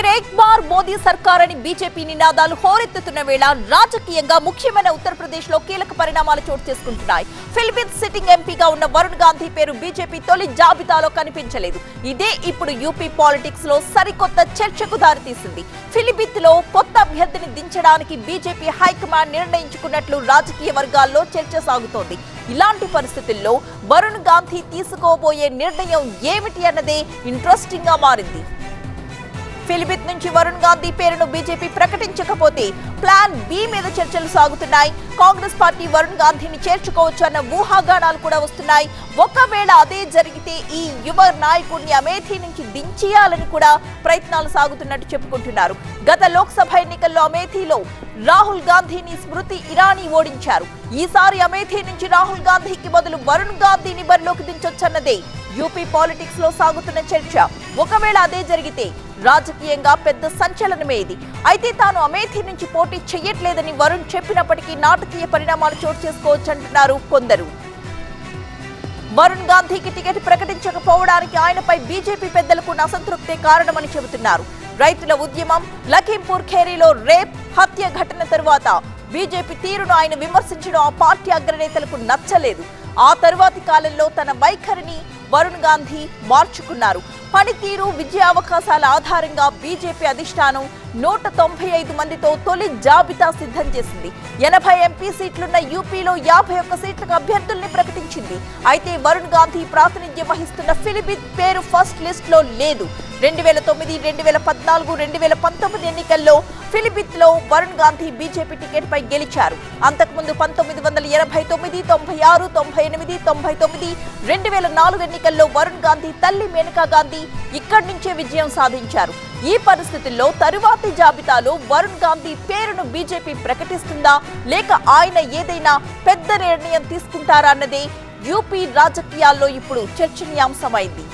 ఫిర్ ఏక్ bar Modi సర్కార్ అని BJP నినాదాలు హోరెత్తుతున్న వేళ రాజకీయంగా ముఖ్యమైన ఉత్తరప్రదేశ్లో కీలక పరిణామాలు చోటు చేసుకుంటున్నాయి. ఫిలిపిన్స్ సిట్టింగ్ ఎంపీగా ఉన్న వరుణ్ గాంధీ పేరు బీజేపీ తొలి జాబితాలో కనిపించలేదు. ఇదే ఇప్పుడు యూపీ పాలిటిక్స్లో సరికొత్త చర్చకు దారితీసింది. ఫిలిపిన్స్లో కొత్త అభ్యర్థిని దించడానికి బీజేపీ హైకమాండ్ నిర్ణయించుకున్నట్లు రాజకీయ వర్గాల్లో చర్చ సాగుతోంది. ఇలాంటి పరిస్థితుల్లో వరుణ్ గాంధీ తీసుకోబోయే నిర్ణయం ఏమిటి అన్నదే ఇంట్రెస్టింగ్గా మారింది. ఫిలిపిత్ నుంచి వరుణ్ గాంధీ పేరును బీజేపీ ప్రకటించకపోతే ప్లాన్ బి మీద చర్చలు సాగుతున్నాయి. కాంగ్రెస్ పార్టీ వరుణ్ గాంధీని చేర్చుకోవచ్చు అన్న ఊహాగానాలు కూడా వస్తున్నాయి. ఒకవేళ అదే జరిగితే ఈ యువ నాయకుడిని అమేథీ నుంచి దించేయాలని కూడా ప్రయత్నాలు సాగుతున్నట్టు చెప్పుకుంటున్నారు. గత లోక్సభ ఎన్నికల్లో అమేథీలో రాహుల్ గాంధీని స్మృతి ఇరానీ ఓడించారు. ఈసారి అమేథీ నుంచి రాహుల్ గాంధీకి బదులు వరుణ్ గాంధీని బరిలోకి దించొచ్చన్నదే యూపీ పాలిటిక్స్లో సాగుతున్న చర్చ. ఒకవేళ అదే జరిగితే రాజకీయంగా పెద్ద సంచలనమే ఇది అయితే తాను అమేథీ నుంచి పోటీ చెయ్యట్లేదని వరుణ్ చెప్పినప్పటికీ నాటకీయ పరిణామాలు చోటు చేసుకోవచ్చంటున్నారు కొందరు. వరుణ్ గాంధీకి టికెట్ ప్రకటించకపోవడానికి ఆయనపై బీజేపీ పెద్దలకు అసంతృప్తే కారణమని చెబుతున్నారు. రైతుల ఉద్యమం లఖీంపూర్ ఖేరీలో రేప్ హత్య ఘటన తరువాత బీజేపీ తీరును ఆయన విమర్శించడం ఆ పార్టీ అగ్రనేతలకు నచ్చలేదు. ఆ తరువాతి కాలంలో తన వైఖరిని వరుణ్ గాంధీ మార్చుకున్నారు. పనితీరు విజయ అవకాశాల ఆధారంగా బీజేపీ అధిష్టానం నూట తొంభై ఐదు మందితో తొలి జాబితా సిద్ధం చేసింది. ఎనభై ఎంపీ సీట్లున్న యూపీలో యాభై ఒక్క సీట్లకు అభ్యర్థుల్ని ప్రకటించింది. అయితే వరుణ్ గాంధీ ప్రాతినిధ్యం వహిస్తున్న ఫిలిపిన్ పేరు ఫస్ట్ లిస్ట్లో లేదు. రెండు వేల తొమ్మిది రెండు వేల పద్నాలుగు రెండు వేల పంతొమ్మిది ఎన్నికల్లో ఫిలిపిత్లో వరుణ్ గాంధీ బీజేపీ టికెట్ పై గెలిచారు. అంతకుముందు పంతొమ్మిది వందల ఎనభై తొమ్మిది తొంభై ఆరు తొంభై ఎనిమిది తొంభై తొమ్మిది రెండు వేల నాలుగు ఎన్నికల్లో వరుణ్ గాంధీ తల్లి మేనకా గాంధీ ఇక్కడి నుంచే విజయం సాధించారు. ఈ పరిస్థితుల్లో తరువాతి జాబితాలో వరుణ్ గాంధీ పేరును బీజేపీ ప్రకటిస్తుందా లేక ఆయన ఏదైనా పెద్ద నిర్ణయం తీసుకుంటారా అన్నదే యూపీ రాజకీయాల్లో ఇప్పుడు చర్చనీయాంశమైంది.